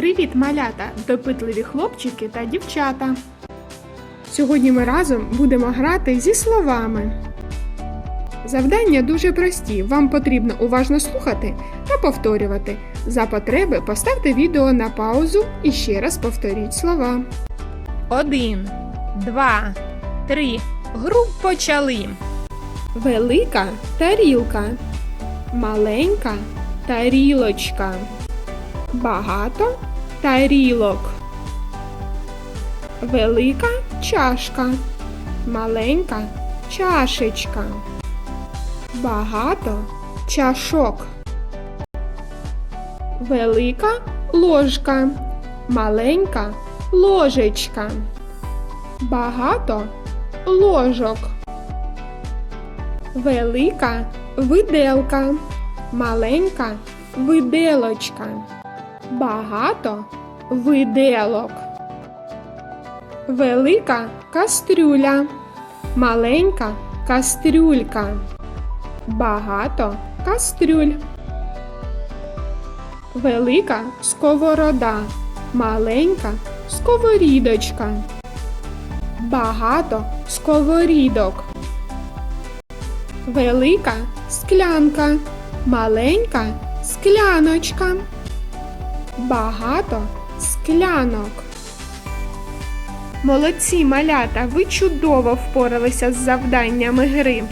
Привіт, малята, допитливі хлопчики та дівчата. Сьогодні ми разом будемо грати зі словами. Завдання дуже прості. Вам потрібно уважно слухати та повторювати. За потреби поставте відео на паузу і ще раз повторіть слова. Один, два, три. Гру почали. Велика тарілка, маленька тарілочка, багато тарілок, велика чашка, маленька чашечка, багато чашок, велика ложка, маленька ложечка, багато ложок. Велика виделка, маленька виделочка, багато виделок. Велика кастрюля, маленька кастрюлька, багато кастрюль. Велика сковорода, маленька сковорідочка, багато сковорідок. Велика склянка, маленька скляночка, багато склянок. Молодці малята, ви чудово впоралися з завданнями гри.